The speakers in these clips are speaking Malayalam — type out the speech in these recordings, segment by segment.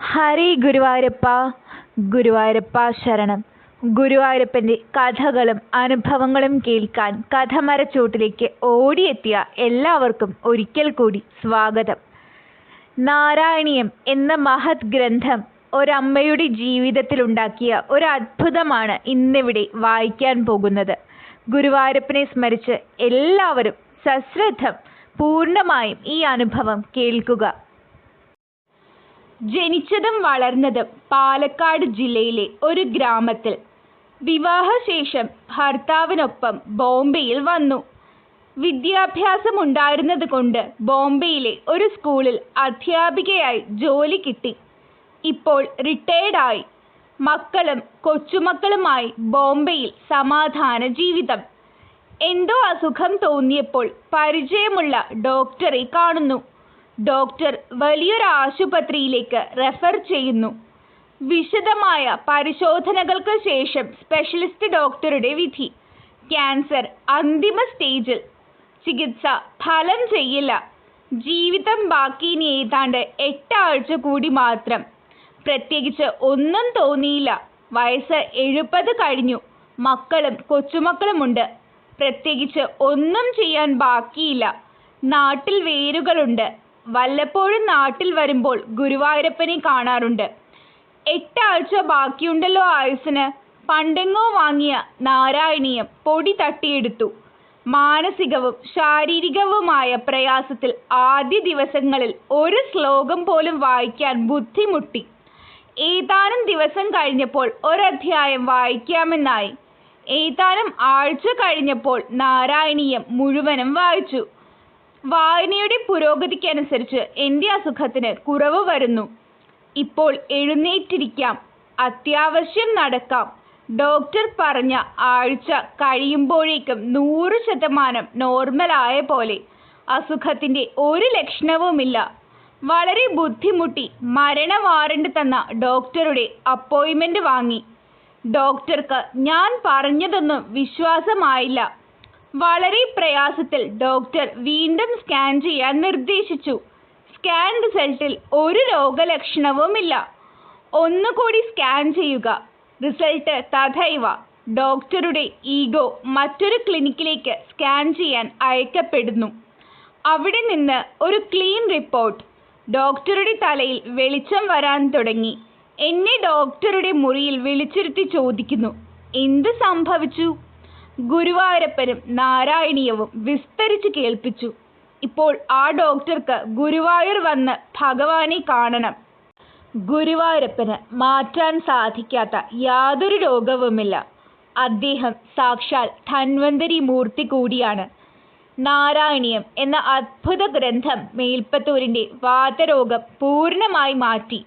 ഹരി ഗുരുവായൂരപ്പ ഗുരുവായൂരപ്പ ശരണം. ഗുരുവായൂരപ്പന്റെ കഥകളും അനുഭവങ്ങളും കേൾക്കാൻ കഥമരച്ചോട്ടിലേക്ക് ഓടിയെത്തിയ എല്ലാവർക്കും ഒരിക്കൽ കൂടി സ്വാഗതം. നാരായണീയം എന്ന മഹത് ഗ്രന്ഥം ഒരമ്മയുടെ ജീവിതത്തിലുണ്ടാക്കിയ ഒരു അത്ഭുതമാണ് ഇന്നിവിടെ വായിക്കാൻ പോകുന്നത്. ഗുരുവായൂരപ്പനെ സ്മരിച്ച് എല്ലാവരും സശ്രദ്ധം പൂർണമായും ഈ അനുഭവം കേൾക്കുക. ജനിച്ചതും വളർന്നതും പാലക്കാട് ജില്ലയിലെ ഒരു ഗ്രാമത്തിൽ. വിവാഹശേഷം ഭർത്താവിനൊപ്പം ബോംബെയിൽ വന്നു. വിദ്യാഭ്യാസമുണ്ടായിരുന്നത് കൊണ്ട് ബോംബെയിലെ ഒരു സ്കൂളിൽ അധ്യാപികയായി ജോലി കിട്ടി. ഇപ്പോൾ റിട്ടയർഡായി. മക്കളും കൊച്ചുമക്കളുമായി ബോംബെയിൽ സമാധാന ജീവിതം. എന്തോ അസുഖം തോന്നിയപ്പോൾ പരിചയമുള്ള ഡോക്ടറെ കാണുന്നു. ഡോക്ടർ വലിയൊരു ആശുപത്രിയിലേക്ക് റെഫർ ചെയ്യുന്നു. വിശദമായ പരിശോധനകൾക്ക് ശേഷം സ്പെഷ്യലിസ്റ്റ് ഡോക്ടറുടെ വിധി. ക്യാൻസർ അന്തിമ സ്റ്റേജിൽ ചികിത്സ ഫലം ചെയ്യില്ല. ജീവിതം ബാക്കി ഇനി ഏതാണ്ട് എട്ടാഴ്ച കൂടി മാത്രം. പ്രത്യേകിച്ച് ഒന്നും തോന്നിയില്ല. വയസ്സ് എഴുപത് കഴിഞ്ഞു. മക്കളും കൊച്ചുമക്കളുമുണ്ട്. പ്രത്യേകിച്ച് ഒന്നും ചെയ്യാൻ ബാക്കിയില്ല. നാട്ടിൽ വേരുകളുണ്ട്. വല്ലപ്പോഴും നാട്ടിൽ വരുമ്പോൾ ഗുരുവായൂരപ്പനെ കാണാറുണ്ട്. എട്ടാഴ്ച ബാക്കിയുണ്ടല്ലോ ആയുസിന് പണ്ടെങ്ങോ വാങ്ങിയ നാരായണീയം പൊടി തട്ടിയെടുത്തു. മാനസികവും ശാരീരികവുമായ പ്രയാസത്തിൽ ആദ്യ ദിവസങ്ങളിൽ ഒരു ശ്ലോകം പോലും വായിക്കാൻ ബുദ്ധിമുട്ടി. ഏതാനും ദിവസം കഴിഞ്ഞപ്പോൾ ഒരധ്യായം വായിക്കാമെന്നായി. ഏതാനും ആഴ്ച കഴിഞ്ഞപ്പോൾ നാരായണീയം മുഴുവനും വായിച്ചു. വായനയുടെ പുരോഗതിക്കനുസരിച്ച് എന്റെ അസുഖത്തിന് കുറവ് വരുന്നു. ഇപ്പോൾ എഴുന്നേറ്റിരിക്കാം. അത്യാവശ്യം നടക്കാം. ഡോക്ടർ പറഞ്ഞ ആഴ്ച കഴിയുമ്പോഴേക്കും നൂറ് ശതമാനം നോർമലായ പോലെ. അസുഖത്തിന്റെ ഒരു ലക്ഷണവുമില്ല. വളരെ ബുദ്ധിമുട്ടി മരണ വാറണ്ട് തന്ന ഡോക്ടറുടെ അപ്പോയിൻമെന്റ് വാങ്ങി. ഡോക്ടർക്ക് ഞാൻ പറഞ്ഞതൊന്നും വിശ്വാസമായില്ല. വളരെ പ്രയാസത്തിൽ ഡോക്ടർ വീണ്ടും സ്കാൻ ചെയ്യാൻ നിർദ്ദേശിച്ചു. സ്കാൻ റിസൾട്ടിൽ ഒരു രോഗലക്ഷണവുമില്ല. ഒന്നുകൂടി സ്കാൻ ചെയ്യുക. റിസൾട്ട് തഥൈവ. ഡോക്ടറുടെ ഈഗോ മറ്റൊരു ക്ലിനിക്കിലേക്ക് സ്കാൻ ചെയ്യാൻ അയക്കപ്പെടുന്നു. അവിടെ നിന്ന് ഒരു ക്ലീൻ റിപ്പോർട്ട് ഡോക്ടറുടെ തലയിൽ വെളിച്ചം വരാൻ തുടങ്ങി. എന്നെ ഡോക്ടറുടെ മുറിയിൽ വിളിച്ചിരുത്തി ചോദിക്കുന്നു. എന്ത് സംഭവിച്ചു? ഗുരുവായൂരപ്പനും നാരായണീയവും വിസ്തരിച്ച് കേൾപ്പിച്ചു. ഇപ്പോൾ ആ ഡോക്ടർക്ക് ഗുരുവായൂർ വന്ന് ഭഗവാനെ കാണണം. ഗുരുവായൂരപ്പന് മാറ്റാൻ സാധിക്കാത്ത യാതൊരു രോഗവുമില്ല. അദ്ദേഹം സാക്ഷാൽ ധന്വന്തരി മൂർത്തി കൂടിയാണ്. നാരായണീയം എന്ന അത്ഭുത ഗ്രന്ഥം മേൽപ്പത്തൂരിന്റെ വാതരോഗം പൂർണമായി മാറ്റി.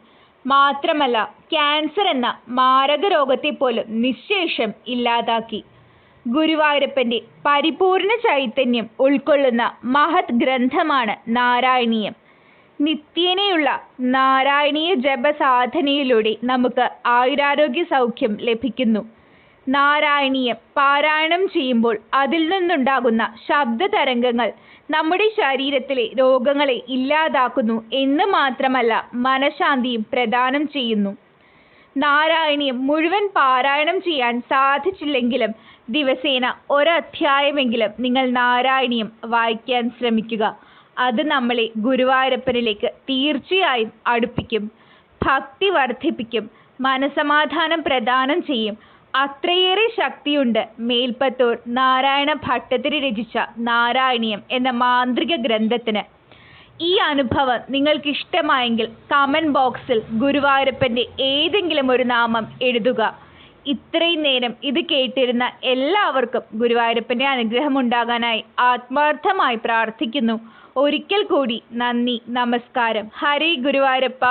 മാത്രമല്ല ക്യാൻസർ എന്ന മാരക രോഗത്തെ പോലും നിശേഷം ഇല്ലാതാക്കി. ഗുരുവായൂരപ്പന്റെ പരിപൂർണ ചൈതന്യം ഉൾക്കൊള്ളുന്ന മഹത് ഗ്രന്ഥമാണ് നാരായണീയം. നിത്യേനയുള്ള നാരായണീയ ജപസാധനയിലൂടെ നമുക്ക് ആയുരാരോഗ്യ സൗഖ്യം ലഭിക്കുന്നു. നാരായണീയം പാരായണം ചെയ്യുമ്പോൾ അതിൽ നിന്നുണ്ടാകുന്ന ശബ്ദ തരംഗങ്ങൾ നമ്മുടെ ശരീരത്തിലെ രോഗങ്ങളെ ഇല്ലാതാക്കുന്നു എന്ന് മാത്രമല്ല മനഃശാന്തിയും പ്രദാനം ചെയ്യുന്നു. നാരായണീയം മുഴുവൻ പാരായണം ചെയ്യാൻ സാധിച്ചില്ലെങ്കിലും ദിവസേന ഒരധ്യായമെങ്കിലും നിങ്ങൾ നാരായണീയം വായിക്കാൻ ശ്രമിക്കുക. അത് നമ്മളെ ഗുരുവായൂരപ്പനിലേക്ക് തീർച്ചയായും അടുപ്പിക്കും. ഭക്തി വർദ്ധിപ്പിക്കും. മനസമാധാനം പ്രദാനം ചെയ്യും. അത്രയേറെ ശക്തിയുണ്ട് മേൽപ്പത്തൂർ നാരായണ ഭട്ടതിരി രചിച്ച നാരായണീയം എന്ന മാന്ത്രിക ഗ്രന്ഥത്തിന്. ഈ അനുഭവം നിങ്ങൾക്ക് ഇഷ്ടമായെങ്കിൽ കമന്റ് ബോക്സിൽ ഗുരുവായൂരപ്പന്റെ ഏതെങ്കിലും ഒരു നാമം എഴുതുക. ഇത്രയും നേരം ഇത് കേട്ടിരുന്ന എല്ലാവർക്കും ഗുരുവായൂരപ്പന്റെ അനുഗ്രഹം ഉണ്ടാകാനായി ആത്മാർത്ഥമായി പ്രാർത്ഥിക്കുന്നു. ഒരിക്കൽ കൂടി നന്ദി നമസ്കാരം. ഹരി ഗുരുവായൂരപ്പ.